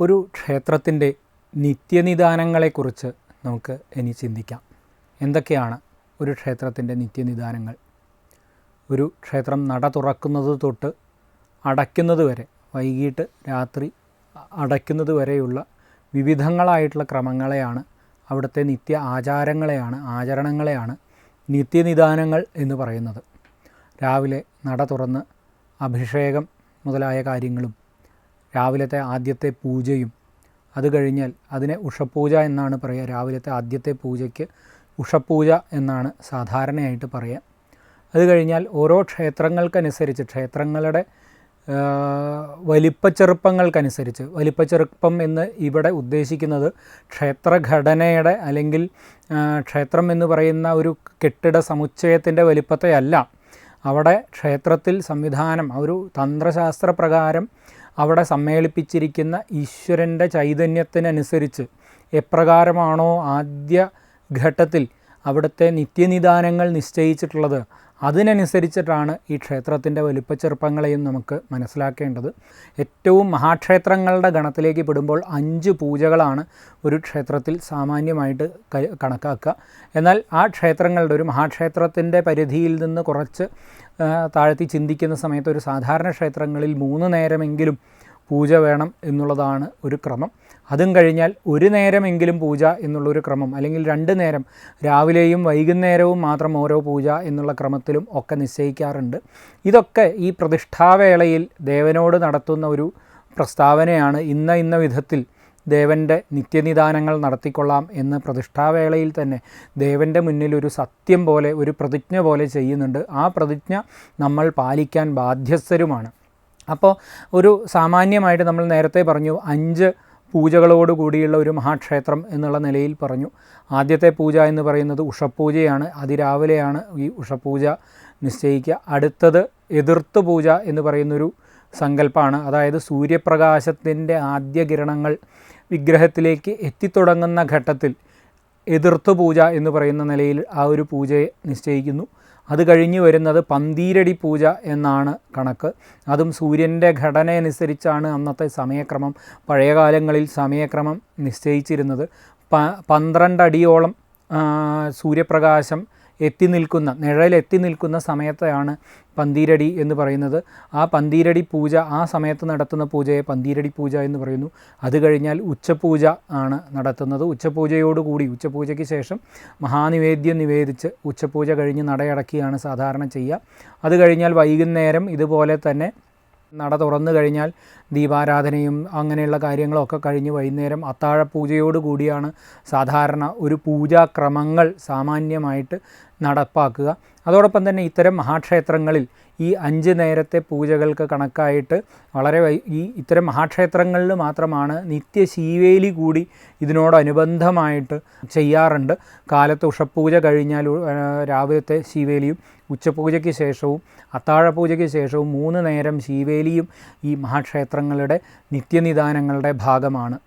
ഒരു ക്ഷേത്രത്തിന്റെ നിത്യനിദാനങ്ങളെക്കുറിച്ച് നമുക്ക് ഇനി ചിന്തിക്കാം. എന്തൊക്കെയാണ് ഒരു ക്ഷേത്രത്തിന്റെ നിത്യനിദാനങ്ങൾ? ഒരു ക്ഷേത്രം നട തുറക്കുന്നത് തൊട്ട് അടയ്ക്കുന്നത് വരെ വൈകിട്ട് രാത്രി അടയ്ക്കുന്നത് വരെയുള്ള വിവിധങ്ങളായിട്ടുള്ള ക്രമങ്ങളെയാണ് അവിടുത്തെ നിത്യ ആചാരങ്ങളെയാണ് ആചരണങ്ങളെയാണ് നിത്യനിദാനങ്ങൾ എന്ന് പറയുന്നത്. രാവിലെ നട തുറന്ന് അഭിഷേകം മുതലായ കാര്യങ്ങളും രാവിലത്തെ ആദ്യത്തെ പൂജയും. അത് കഴിഞ്ഞാൽ അതിനെ ഉഷപൂജ എന്നാണ് പറയുക. രാവിലത്തെ ആദ്യത്തെ പൂജയ്ക്ക് ഉഷപൂജ എന്നാണ് സാധാരണയായിട്ട് പറയുക. അത് കഴിഞ്ഞാൽ ഓരോ ക്ഷേത്രങ്ങൾക്കനുസരിച്ച് ക്ഷേത്രങ്ങളുടെ വലിപ്പച്ചെറുപ്പങ്ങൾക്കനുസരിച്ച് വലിപ്പച്ചെറുപ്പം എന്ന് ഇവിടെ ഉദ്ദേശിക്കുന്നത് ക്ഷേത്രഘടനയുടെ അല്ലെങ്കിൽ ക്ഷേത്രം എന്ന് പറയുന്ന ഒരു കെട്ടിട സമുച്ചയത്തിന്റെ വലിപ്പത്തെയല്ല. അവിടെ ക്ഷേത്രത്തിൽ സംവിധാനം ഒരു തന്ത്രശാസ്ത്ര പ്രകാരം അവിടെ സമ്മേളിപ്പിച്ചിരിക്കുന്ന ഈശ്വരന്റെ ചൈതന്യത്തിനനുസരിച്ച് എപ്രകാരമാണോ ആദ്യ ഘട്ടത്തിൽ അവിടുത്തെ നിത്യനിദാനങ്ങൾ നിശ്ചയിച്ചിട്ടുള്ളത്? അതിനനുസരിച്ചിട്ടാണ് ഈ ക്ഷേത്രത്തിന്റെ വലിപ്പച്ചെറുപ്പങ്ങളെയും നമുക്ക് മനസ്സിലാക്കേണ്ടത്. ഏറ്റവും മഹാക്ഷേത്രങ്ങളുടെ ഗണത്തിലേക്ക് പെടുമ്പോൾ അഞ്ച് പൂജകളാണ് ഒരു ക്ഷേത്രത്തിൽ സാമാന്യമായിട്ട് കണക്കാക്കുക. എന്നാൽ ആ ക്ഷേത്രങ്ങളുടെ ഒരു മഹാക്ഷേത്രത്തിന്റെ പരിധിയിൽ നിന്ന് കുറച്ച് താഴ്ത്തി ചിന്തിക്കുന്ന സമയത്ത് ഒരു സാധാരണ ക്ഷേത്രങ്ങളിൽ മൂന്ന് നേരമെങ്കിലും പൂജ വേണം എന്നുള്ളതാണ് ഒരു ക്രമം. അതും കഴിഞ്ഞാൽ ഒരു നേരമെങ്കിലും പൂജ എന്നുള്ളൊരു ക്രമം അല്ലെങ്കിൽ രണ്ട് നേരം രാവിലെയും വൈകുന്നേരവും മാത്രം ഓരോ പൂജ എന്നുള്ള ക്രമത്തിലും ഒക്കെ നിശ്ചയിക്കാറുണ്ട്. ഇതൊക്കെ ഈ പ്രതിഷ്ഠാവേളയിൽ ദേവനോട് നടത്തുന്ന ഒരു പ്രസ്താവനയാണ്. ഇന്ന ഇന്ന വിധത്തിൽ ദേവന്റെ നിത്യനിദാനങ്ങൾ നടത്തിക്കൊള്ളാം എന്ന് പ്രതിഷ്ഠാവേളയിൽ തന്നെ ദേവന്റെ മുന്നിൽ ഒരു സത്യം പോലെ ഒരു പ്രതിജ്ഞ പോലെ ചെയ്യുന്നുണ്ട്. ആ പ്രതിജ്ഞ നമ്മൾ പാലിക്കാൻ ബാധ്യസ്ഥരുമാണ്. അപ്പോൾ ഒരു സാമാന്യമായിട്ട് നമ്മൾ നേരത്തെ പറഞ്ഞു അഞ്ച് പൂജകളോട് കൂടിയുള്ള ഒരു മഹാക്ഷേത്രം എന്നുള്ള നിലയിൽ പറഞ്ഞു. ആദ്യത്തെ പൂജ എന്ന് പറയുന്നത് ഉഷപൂജയാണ്. അതിരാവിലെയാണ് ഈ ഉഷപൂജ നിശ്ചയിക്കുക. അടുത്തത് എതിർത്ത് പൂജ എന്ന് പറയുന്നൊരു സങ്കല്പമാണ് അതായത് സൂര്യപ്രകാശത്തിന്റെ ആദ്യ കിരണങ്ങൾ വിഗ്രഹത്തിലേക്ക് എത്തിത്തുടങ്ങുന്ന ഘട്ടത്തിൽ എതിർത്ത് പൂജ എന്ന് പറയുന്ന നിലയിൽ ആ ഒരു പൂജയെ നിശ്ചയിക്കുന്നു. അത് കഴിഞ്ഞ് വരുന്നത് പന്തീരടി പൂജ എന്നാണ് കണക്ക്. അതും സൂര്യന്റെ ഘടനയനുസരിച്ചാണ് അന്നത്തെ സമയക്രമം. പഴയ കാലങ്ങളിൽ സമയക്രമം നിശ്ചയിച്ചിരുന്നത്. പ പന്ത്രണ്ടടിയോളം സൂര്യപ്രകാശം എത്തി നിൽക്കുന്ന നിഴൽ എത്തി നിൽക്കുന്ന സമയത്തെയാണ് പന്തീരടി എന്ന് പറയുന്നത്. ആ പന്തീരടി പൂജ ആ സമയത്ത് നടത്തുന്ന പൂജയെ പന്തീരടി പൂജ എന്ന് പറയുന്നു. അത് കഴിഞ്ഞാൽ ഉച്ചപൂജ ആണ് നടത്തുന്നത്. ഉച്ചപൂജയോടുകൂടി ഉച്ചപൂജയ്ക്ക് ശേഷം മഹാനിവേദ്യം നിവേദിച്ച് ഉച്ചപൂജ കഴിഞ്ഞ് നടയടക്കുകയാണ് സാധാരണ ചെയ്യുക. അത് കഴിഞ്ഞാൽ വൈകുന്നേരം ഇതുപോലെ തന്നെ നട തുറന്നു കഴിഞ്ഞാൽ ദീപാരാധനയും അങ്ങനെയുള്ള കാര്യങ്ങളൊക്കെ കഴിഞ്ഞ് വൈകുന്നേരം അത്താഴപൂജയോടുകൂടിയാണ് സാധാരണ ഒരു പൂജാക്രമങ്ങൾ സാമാന്യമായിട്ട് നടപ്പാക്കുക. അതോടൊപ്പം തന്നെ ഇത്തരം മഹാക്ഷേത്രങ്ങളിൽ ഈ അഞ്ച് നേരത്തെ പൂജകൾക്ക് കണക്കായിട്ട് വളരെ ഈ ഇത്തരം മഹാക്ഷേത്രങ്ങളിൽ മാത്രമാണ് നിത്യശീവേലി കൂടി ഇതിനോടനുബന്ധമായിട്ട് ചെയ്യാറുണ്ട്. കാലത്ത് ഉഷപ്പൂജ കഴിഞ്ഞാൽ രാവിലത്തെ ശീവേലിയും ഉച്ചപൂജയ്ക്ക് ശേഷവും അത്താഴപൂജയ്ക്ക് ശേഷവും മൂന്ന് നേരം ശീവേലിയും ഈ മഹാക്ഷേത്രങ്ങളുടെ നിത്യനിദാനങ്ങളുടെ ഭാഗമാണ്.